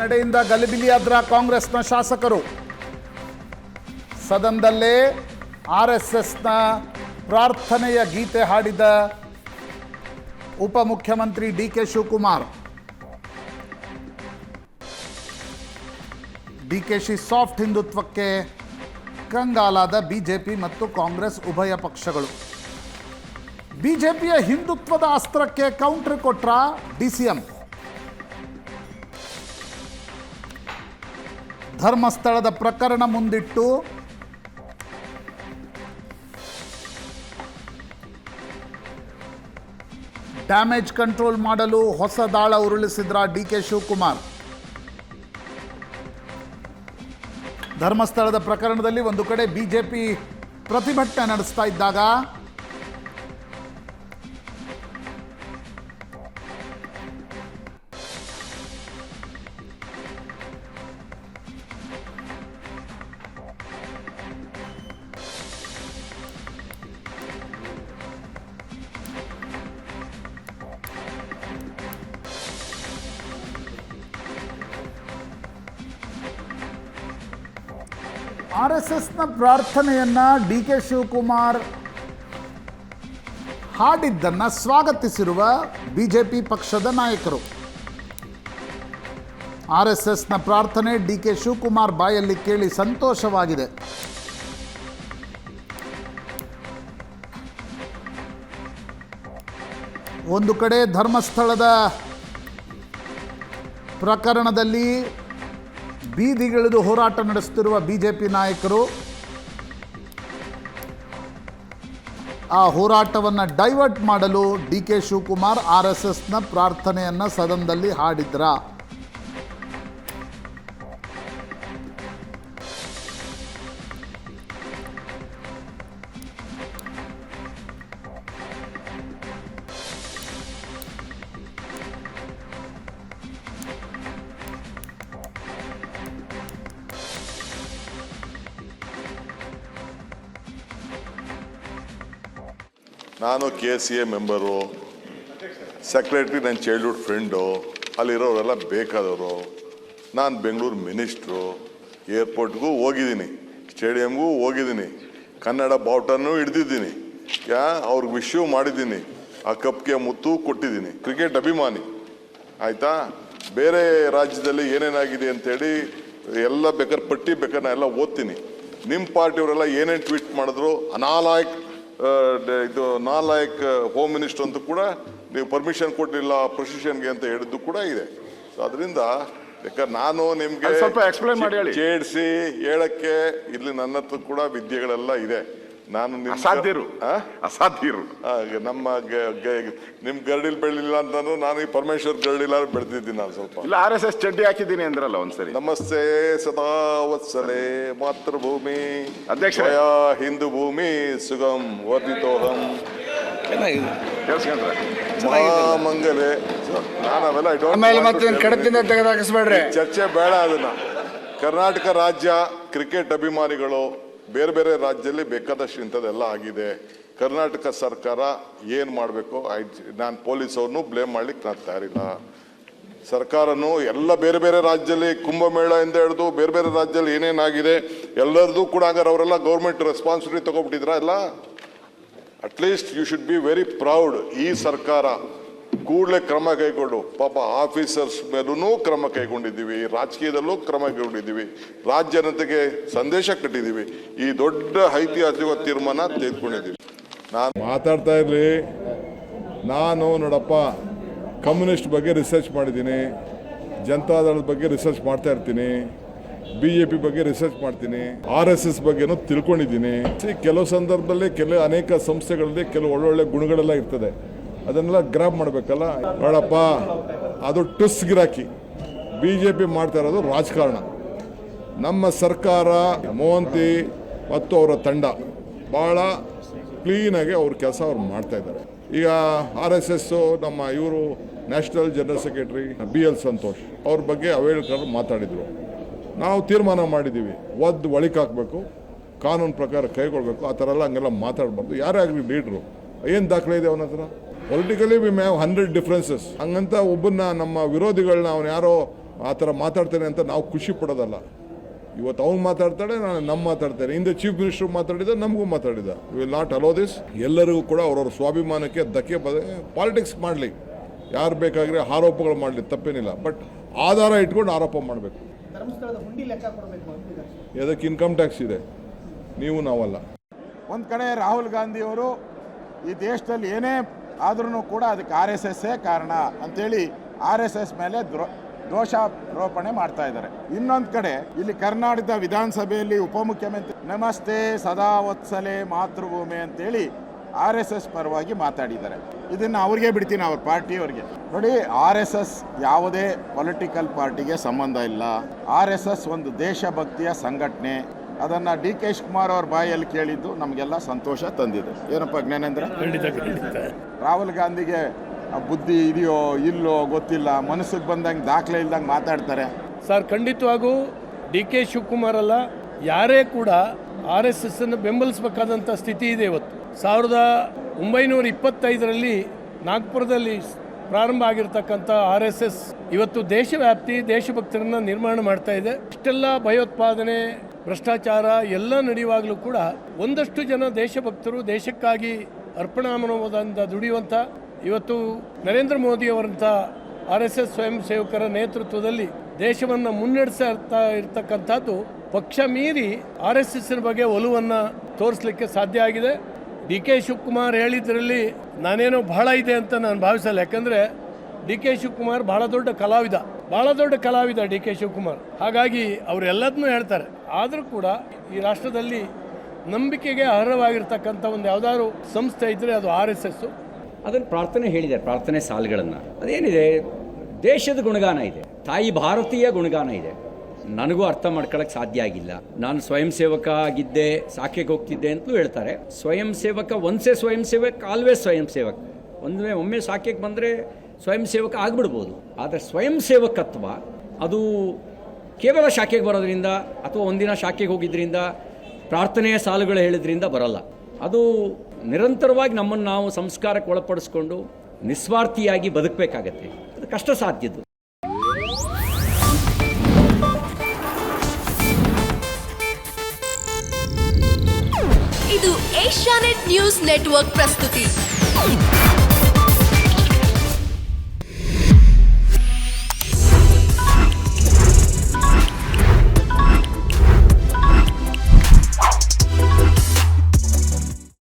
ನಡೆಯಿಂದ ಗಲಿಬಿಲಿಯಾದ್ರ ಕಾಂಗ್ರೆಸ್ನ ಶಾಸಕರು. ಸದನದಲ್ಲೇ R S ಎಸ್ನ ಪ್ರಾರ್ಥನೆಯ ಗೀತೆ ಹಾಡಿದ ಉಪಮುಖ್ಯಮಂತ್ರಿ D K Shivakumar. D K she soft ಹಿಂದುತ್ವಕ್ಕೆ ಕಂಗಾಲಾದ ಬಿಜೆಪಿ ಮತ್ತು ಕಾಂಗ್ರೆಸ್ ಉಭಯ ಪಕ್ಷಗಳು. ಬಿಜೆಪಿಯ ಹಿಂದುತ್ವದ ಅಸ್ತ್ರಕ್ಕೆ ಕೌಂಟರ್ ಕೊಟ್ರ ಡಿಸಿಎಂ ಧರ್ಮಸ್ಥಳದ ಪ್ರಕರಣ ಮುಂದಿಟ್ಟು. ಡ್ಯಾಮೇಜ್ ಕಂಟ್ರೋಲ್ ಮಾಡಲು ಹೊಸ ದಾಳ ಉರುಳಿಸಿದ್ರ ಡಿ ಕೆ ಶಿವಕುಮಾರ್. ಧರ್ಮಸ್ಥಳದ ಪ್ರಕರಣದಲ್ಲಿ ಒಂದು ಕಡೆ ಬಿಜೆಪಿ ಪ್ರತಿಭಟನೆ ನಡೆಸ್ತಾ ಇದ್ದಾಗ ಆರ್ ಎಸ್ ಎಸ್ನ ಪ್ರಾರ್ಥನೆಯನ್ನ ಡಿ ಕೆ ಶಿವಕುಮಾರ್ ಹಾಡಿದ್ದನ್ನ ಸ್ವಾಗತಿಸಿರುವ ಬಿಜೆಪಿ ಪಕ್ಷದ ನಾಯಕರು. ಆರ್ ಎಸ್ ಎಸ್ನ ಪ್ರಾರ್ಥನೆ ಡಿ ಕೆ ಶಿವಕುಮಾರ್ ಬಾಯಲ್ಲಿ ಕೇಳಿ ಸಂತೋಷವಾಗಿದೆ. ಒಂದು ಕಡೆ ಧರ್ಮಸ್ಥಳದ ಪ್ರಕರಣದಲ್ಲಿ ಬೀದಿಗಿಳಿದು ಹೋರಾಟ ನಡೆಸುತ್ತಿರುವ ಬಿಜೆಪಿ ನಾಯಕರು, ಆ ಹೋರಾಟವನ್ನು ಡೈವರ್ಟ್ ಮಾಡಲು D K Shivakumar R S ಎಸ್ನ ಪ್ರಾರ್ಥನೆಯನ್ನು ಸದನದಲ್ಲಿ ಹಾಡಿದ್ರ? ನಾನು K C A member secretary ನನ್ನ ಚೈಲ್ಡ್ಹುಡ್ ಫ್ರೆಂಡು ಅಲ್ಲಿರೋರೆಲ್ಲ ಬೇಕಾದವರು. ನಾನು ಬೆಂಗಳೂರು ಮಿನಿಸ್ಟ್ರು ಏರ್ಪೋರ್ಟ್ಗೂ ಹೋಗಿದ್ದೀನಿ ಸ್ಟೇಡಿಯಮ್ಗೂ ಹೋಗಿದ್ದೀನಿ, ಕನ್ನಡ ಬಾವುಟನೂ ಹಿಡ್ದಿದ್ದೀನಿ, ಯಾ, ಅವ್ರಿಗೆ ವಿಶ್ಯೂ ಮಾಡಿದ್ದೀನಿ, ಆ ಕಪ್ಗೆ ಮುತ್ತು ಕೊಟ್ಟಿದ್ದೀನಿ ಕ್ರಿಕೆಟ್ ಅಭಿಮಾನಿ. ಆಯಿತಾ? ಬೇರೆ ರಾಜ್ಯದಲ್ಲಿ ಏನೇನಾಗಿದೆ ಅಂತೇಳಿ, ಎಲ್ಲ ಬೇಕಾದ್ರೆ ಪಟ್ಟಿ ಬೇಕಾದ್ರೆ ನಾ ಎಲ್ಲ ಓದ್ತೀನಿ. ನಿಮ್ಮ ಪಾರ್ಟಿಯವರೆಲ್ಲ ಏನೇನು ಟ್ವೀಟ್ ಮಾಡಿದ್ರು? ಅನಾಲಾಯಕ್ ಇದು ನಾಲಾಯಕ್ ಹೋಮ್ ಮಿನಿಸ್ಟರ್ ಅಂತ ಕೂಡ ನೀವು ಪರ್ಮಿಷನ್ ಕೊಟ್ಟಿಲ್ಲ ಪ್ರೊಸಿಷನ್ಗೆ ಅಂತ ಹೇಳಿದ್ದು ಕೂಡ ಇದೆ ಸೊ ಅದರಿಂದ ಯಾಕಂದ್ರೆ ನಾನು ನಿಮಗೆ ಸ್ವಲ್ಪ ಎಕ್ಸ್ಪ್ಲೈನ್ ಮಾಡಿ ಹೇಳಿ. ಚೇಡ್ಸಿ ಹೇಳಕ್ಕೆ ಇಲ್ಲಿ ನನ್ನ ಹತ್ರ ಕೂಡ ವಿದ್ಯೆಗಳೆಲ್ಲ ಇದೆ ನಾನು ಅಸಾಧ್ಯರು. ಆ? ಅಸಾಧ್ಯರು. ನಮ್ಮ ಗ- ಗ- ನಿಮ್ ಗರಡಿಲ್ ಬೆಳಿಲಿಲ್ಲ ಅಂತಂದ್ರೆ ನಾನು ಈ ಪರಮೇಶ್ವರ್ ಗರಡಿಲ್ಲ ಬೆಳೆದಿದ್ದೀನಿ ನಾನು ಸ್ವಲ್ಪ. ಇಲ್ಲ ಆರ್ ಎಸ್ ಎಸ್ ಚಡ್ಡಿ ಹಾಕಿದ್ದೀನಿ ಅಂದ್ರಲ್ಲ ಒಂದ್ಸರಿ. ನಮಸ್ತೆ ಸದಾ ವತ್ಸಲೆ ಮಾತೃಭೂಮಿ. ಅಧ್ಯಕ್ಷರೇ. ಹಿಂದೂ ಭೂಮಿ ಸುಗಮ್ ವರ್ಧಿತೋಹಂ. ಕೇಳಿಸ್ಕೊಂಡ್ರೆ? ಮಹಾಮಂಗಲೆ. ನಾನು ಅವೆಲ್ಲ I don't ಆಮೇಲೆ want to ಮತ್ತೆ tell anything. ಚರ್ಚೆ ಬೇಡ ಅದನ್ನ. ಕರ್ನಾಟಕ ರಾಜ್ಯ ಕ್ರಿಕೆಟ್ ಅಭಿಮಾನಿಗಳು ಬೇರೆ ಬೇರೆ ರಾಜ್ಯದಲ್ಲಿ ಬೇಕಾದಷ್ಟು ಇಂಥದ್ದೆಲ್ಲ ಆಗಿದೆ. ಕರ್ನಾಟಕ ಸರ್ಕಾರ ಏನು ಮಾಡಬೇಕು? ನಾನು ಪೊಲೀಸ್ ಅವ್ರನ್ನೂ ಬ್ಲೇಮ್ ಮಾಡ್ಲಿಕ್ಕೆ ನಾನು ತಯಾರಿಲ್ಲ. ಸರ್ಕಾರನು ಎಲ್ಲ ಬೇರೆ ಬೇರೆ ರಾಜ್ಯದಲ್ಲಿ ಕುಂಭಮೇಳ ಇಂದ ಬೇರೆ ಬೇರೆ ರಾಜ್ಯದಲ್ಲಿ ಏನೇನಾಗಿದೆ ಎಲ್ಲರದ್ದು ಕೂಡ ಹಾಗಾದ್ರೆ ಅವರೆಲ್ಲ ಗೌರ್ಮೆಂಟ್ ರೆಸ್ಪಾನ್ಸಿಬಿಲಿಟಿ ತಗೊಬಿಟ್ಟಿದ್ರ ಎಲ್ಲ at least you should be very proud ಈ ಸರ್ಕಾರ. ಕೂಡಲೇ ಕ್ರಮ ಕೈಗೊಂಡು, ಪಾಪ ಆಫೀಸರ್ಸ್ ಮೇಲೂ ಕ್ರಮ ಕೈಗೊಂಡಿದ್ದೀವಿ, ರಾಜಕೀಯದಲ್ಲೂ ಕ್ರಮ ಕೈಗೊಂಡಿದ್ದೀವಿ, ರಾಜ್ಯ ಜನತೆಗೆ ಸಂದೇಶ ಕಟ್ಟಿದ್ದೀವಿ, ಈ ದೊಡ್ಡ ಐತಿಹಾಸಿಕ ತೀರ್ಮಾನ ತೆಗೆದುಕೊಂಡಿದ್ದೀವಿ. ನಾನು ಮಾತಾಡ್ತಾ ಇರಲಿ. ನಾನು ನೋಡಪ್ಪ, ಕಮ್ಯುನಿಸ್ಟ್ ಬಗ್ಗೆ ರಿಸರ್ಚ್ ಮಾಡಿದ್ದೀನಿ ಜನತಾದಳದ ಬಗ್ಗೆ ರಿಸರ್ಚ್ ಮಾಡ್ತಾ ಇರ್ತೀನಿ ಬಿ ಜೆ ಪಿ ಬಗ್ಗೆ ರಿಸರ್ಚ್ ಮಾಡ್ತೀನಿ ಆರ್ ಎಸ್ ಎಸ್ ಬಗ್ಗೆನೂ ತಿಳ್ಕೊಂಡಿದ್ದೀನಿ. ಕೆಲವು ಸಂದರ್ಭದಲ್ಲಿ ಕೆಲವು ಅನೇಕ ಸಂಸ್ಥೆಗಳಲ್ಲಿ ಕೆಲವು ಒಳ್ಳೊಳ್ಳೆ ಗುಣಗಳೆಲ್ಲ ಇರ್ತದೆ. ಅದನ್ನೆಲ್ಲ ಗ್ರಾಪ್ ಮಾಡಬೇಕಲ್ಲ? ನೋಡಪ್ಪ ಅದು ಟುಸ್ ಗಿರಾಕಿ. ಬಿ ಜೆ ಪಿ ಮಾಡ್ತಾ ಇರೋದು ರಾಜಕಾರಣ. ನಮ್ಮ ಸರ್ಕಾರ, ಮೋಹಂತಿ ಮತ್ತು ಅವರ ತಂಡ ಭಾಳ ಕ್ಲೀನಾಗಿ ಅವ್ರ ಕೆಲಸ ಅವ್ರು ಮಾಡ್ತಾ ಇದ್ದಾರೆ. ಈಗ ಆರ್ ಎಸ್ ಎಸ್ ನಮ್ಮ ಇವರು national general secretary B L Santosh, ಅವ್ರ ಬಗ್ಗೆ ಅವೇಳ್ಕರ್ ಮಾತಾಡಿದರು. ನಾವು ತೀರ್ಮಾನ ಮಾಡಿದ್ದೀವಿ. ಒದ್ದು ಒಳಿಕ್ ಹಾಕಬೇಕು, ಕಾನೂನು ಪ್ರಕಾರ ಕೈಗೊಳ್ಬೇಕು, ಆ ಥರ ಎಲ್ಲ ಹಂಗೆಲ್ಲ ಮಾತಾಡಬಾರ್ದು. ಯಾರೇ ಆಗಲಿ ಲೀಡ್ರು ಏನು ದಾಖಲೆ ಇದೆ ಅವನ ಹತ್ರ? Politically we may have hundred differences ಹಂಗಂತ ಒಬ್ಬನ್ನ ನಮ್ಮ ವಿರೋಧಿಗಳನ್ನ ಅವನು ಯಾರೋ ಆ ಥರ ಮಾತಾಡ್ತೇನೆ ಅಂತ ನಾವು ಖುಷಿ ಪಡೋದಲ್ಲ. ಇವತ್ತು ಅವ್ನು ಮಾತಾಡ್ತಾಳೆ ನಾನು ನಮ್ಮ ಮಾತಾಡ್ತೇನೆ. ಹಿಂದೆ ಚೀಫ್ ಮಿನಿಸ್ಟರ್ ಮಾತಾಡಿದ, ನಮಗೂ ಮಾತಾಡಿದ. ವಿಲ್ ನಾಟ್ ಅಲೋ ದಿಸ್ ಎಲ್ಲರಿಗೂ ಕೂಡ ಅವ್ರವ್ರ ಸ್ವಾಭಿಮಾನಕ್ಕೆ ಧಕ್ಕೆ ಬದ ಪಾಲಿಟಿಕ್ಸ್ ಮಾಡಲಿ. ಯಾರು ಬೇಕಾಗಿರೋ ಆರೋಪಗಳು ಮಾಡಲಿ, ತಪ್ಪೇನಿಲ್ಲ. ಬಟ್ ಆಧಾರ ಇಟ್ಕೊಂಡು ಆರೋಪ ಮಾಡಬೇಕು. ಅದಕ್ಕೆ ಇನ್ಕಮ್ ಟ್ಯಾಕ್ಸ್ ಇದೆ? ನೀವು ನಾವಲ್ಲ. ಒಂದು ಕಡೆ ರಾಹುಲ್ ಗಾಂಧಿಯವರು ಈ ದೇಶದಲ್ಲಿ ಏನೇ ಆದ್ರೂ ಕೂಡ ಅದಕ್ಕೆ ಆರ್ ಎಸ್ ಎಸ್ಸೇ ಕಾರಣ ಅಂತೇಳಿ ಆರ್ ಎಸ್ ಎಸ್ ಮೇಲೆ ದ್ರೋ, ದೋಷಾರೋಪಣೆ ಮಾಡ್ತಾ ಇದ್ದಾರೆ. ಇನ್ನೊಂದು ಕಡೆ ಇಲ್ಲಿ ಕರ್ನಾಟಕದ ವಿಧಾನಸಭೆಯಲ್ಲಿ ಉಪಮುಖ್ಯಮಂತ್ರಿ, ನಮಸ್ತೆ, ಸದಾ ವತ್ಸಲೆ, ಮಾತೃಭೂಮಿ ಅಂತೇಳಿ ಆರ್ ಎಸ್ ಎಸ್ ಪರವಾಗಿ ಮಾತಾಡಿದ್ದಾರೆ. ಇದನ್ನು ಅವ್ರಿಗೆ ಬಿಡ್ತೀನಿ ಅವ್ರ ಪಾರ್ಟಿಯವ್ರಿಗೆ ನೋಡಿ, ಆರ್ ಎಸ್ ಎಸ್ ಯಾವುದೇ ಪೊಲಿಟಿಕಲ್ ಪಾರ್ಟಿಗೆ ಸಂಬಂಧ ಇಲ್ಲ. ಆರ್ ಎಸ್ ಎಸ್ ಒಂದು ದೇಶಭಕ್ತಿಯ ಸಂಘಟನೆ. ಅದನ್ನು ಡಿ ಕೆ ಶಿವಕುಮಾರ್ ಅವ್ರ ಬಾಯಲ್ಲಿ ಕೇಳಿದ್ದು ನಮಗೆಲ್ಲ ಸಂತೋಷ ತಂದಿದೆ. ಏನಪ್ಪ ಜ್ಞಾನೇಂದ್ರ? ರಾಹುಲ್ ಗಾಂಧಿಗೆ ಆ ಬುದ್ಧಿ ಇದೆಯೋ ಇಲ್ಲೋ ಗೊತ್ತಿಲ್ಲ ಮನಸ್ಸಿಗೆ ಬಂದಂಗೆ ದಾಖಲೆ ಇಲ್ದಂಗೆ ಮಾತಾಡ್ತಾರೆ. ಸರ್ ಖಂಡಿತವಾಗೂ ಡಿ ಕೆ ಶಿವಕುಮಾರ್ ಅಲ್ಲ ಯಾರೇ ಕೂಡ ಆರ್ ಎಸ್ ಎಸ್ ಅನ್ನು ಬೆಂಬಲಿಸಬೇಕಾದಂಥ ಸ್ಥಿತಿ ಇದೆ ಇವತ್ತು. ಸಾವಿರದ ಒಂಬೈನೂರ ಇಪ್ಪತ್ತೈದರಲ್ಲಿ ನಾಗ್ಪುರದಲ್ಲಿ ಪ್ರಾರಂಭ ಆಗಿರ್ತಕ್ಕಂಥ ಆರ್ ಎಸ್ ಎಸ್ ಇವತ್ತು ದೇಶವ್ಯಾಪ್ತಿ ದೇಶಭಕ್ತರನ್ನು ನಿರ್ಮಾಣ ಮಾಡ್ತಾ ಇದೆ. ಇಷ್ಟೆಲ್ಲ ಭಯೋತ್ಪಾದನೆ ಭ್ರಷ್ಟಾಚಾರ ಎಲ್ಲ ನಡೆಯುವಾಗಲೂ ಕೂಡ ಒಂದಷ್ಟು ಜನ ದೇಶಭಕ್ತರು ದೇಶಕ್ಕಾಗಿ ಅರ್ಪಣಾ ಮನೋಭಾವದಿಂದ ದುಡಿಯುವಂಥ ಇವತ್ತು ನರೇಂದ್ರ ಮೋದಿಯವರಂಥ ಆರ್ ಎಸ್ ಎಸ್ ಸ್ವಯಂ ಸೇವಕರ ನೇತೃತ್ವದಲ್ಲಿ ದೇಶವನ್ನು ಮುನ್ನಡೆಸ್ತಾ ಇರತಕ್ಕಂಥದ್ದು ಪಕ್ಷ ಮೀರಿ ಆರ್ ಎಸ್ ಎಸ್ನ ಬಗ್ಗೆ ಒಲುವನ್ನು ತೋರಿಸಲಿಕ್ಕೆ ಸಾಧ್ಯ ಆಗಿದೆ. ಡಿ ಕೆ ಶಿವಕುಮಾರ್ ಹೇಳಿದ್ರಲ್ಲಿ ನಾನೇನೋ ಬಹಳ ಇದೆ ಅಂತ ನಾನು ಭಾವಿಸಲ್ಲ. ಯಾಕಂದರೆ ಡಿ ಕೆ ಶಿವಕುಮಾರ್ ಬಹಳ ದೊಡ್ಡ ಕಲಾವಿದ. ಬಹಳ ದೊಡ್ಡ ಕಲಾವಿದ ಡಿ ಕೆ ಶಿವಕುಮಾರ್. ಹಾಗಾಗಿ ಅವರೆಲ್ಲದನ್ನೂ ಹೇಳ್ತಾರೆ. ಆದರೂ ಕೂಡ ಈ ರಾಷ್ಟ್ರದಲ್ಲಿ ನಂಬಿಕೆಗೆ ಅರ್ಹವಾಗಿರ್ತಕ್ಕಂಥ ಒಂದು ಯಾವುದಾದ್ರು ಸಂಸ್ಥೆ ಇದ್ದರೆ ಅದು ಆರ್ ಎಸ್ ಎಸ್ಸು. ಅದನ್ನು ಪ್ರಾರ್ಥನೆ ಹೇಳಿದ್ದಾರೆ, ಪ್ರಾರ್ಥನೆ ಸಾಲುಗಳನ್ನು. ಅದೇನಿದೆ? ದೇಶದ ಗುಣಗಾನ ಇದೆ. ತಾಯಿ ಭಾರತೀಯ ಗುಣಗಾನ ಇದೆ. ನನಗೂ ಅರ್ಥ ಮಾಡ್ಕೊಳ್ಳೋಕೆ ಸಾಧ್ಯ ಆಗಿಲ್ಲ. ನಾನು ಸ್ವಯಂ ಸೇವಕ ಆಗಿದ್ದೆ ಸಾಕೆಗೆ ಹೋಗ್ತಿದ್ದೆ ಅಂತಲೂ ಹೇಳ್ತಾರೆ. ಸ್ವಯಂ ಸೇವಕ, ಒಂದ್ಸೆ ಸ್ವಯಂ ಸೇವಕ ಆಲ್ವೇಸ್ ಸ್ವಯಂ ಸೇವಕ. ಒಂದೇ ಒಮ್ಮೆ ಸಾಕೆಗೆ ಬಂದರೆ ಸ್ವಯಂ ಸೇವಕ ಆಗಿಬಿಡ್ಬೋದು. ಆದರೆ ಸ್ವಯಂ ಸೇವಕತ್ವ ಅದು ಕೇವಲ ಶಾಖೆಗೆ ಬರೋದ್ರಿಂದ ಅಥವಾ ಒಂದಿನ ಶಾಖೆಗೆ ಹೋಗಿದ್ದರಿಂದ ಪ್ರಾರ್ಥನೆಯ ಸಾಲುಗಳು ಹೇಳಿದ್ರಿಂದ ಬರಲ್ಲ. ಅದು ನಿರಂತರವಾಗಿ ನಮ್ಮನ್ನು ನಾವು ಸಂಸ್ಕಾರಕ್ಕೆ ಒಳಪಡಿಸ್ಕೊಂಡು ನಿಸ್ವಾರ್ಥಿಯಾಗಿ ಬದುಕಬೇಕಾಗತ್ತೆ. ಅದು ಕಷ್ಟ ಸಾಧ್ಯದ್ದು. ಇದು ಏಷ್ಯಾನೆಟ್ ನ್ಯೂಸ್ ನೆಟ್ವರ್ಕ್ ಪ್ರಸ್ತುತಿ.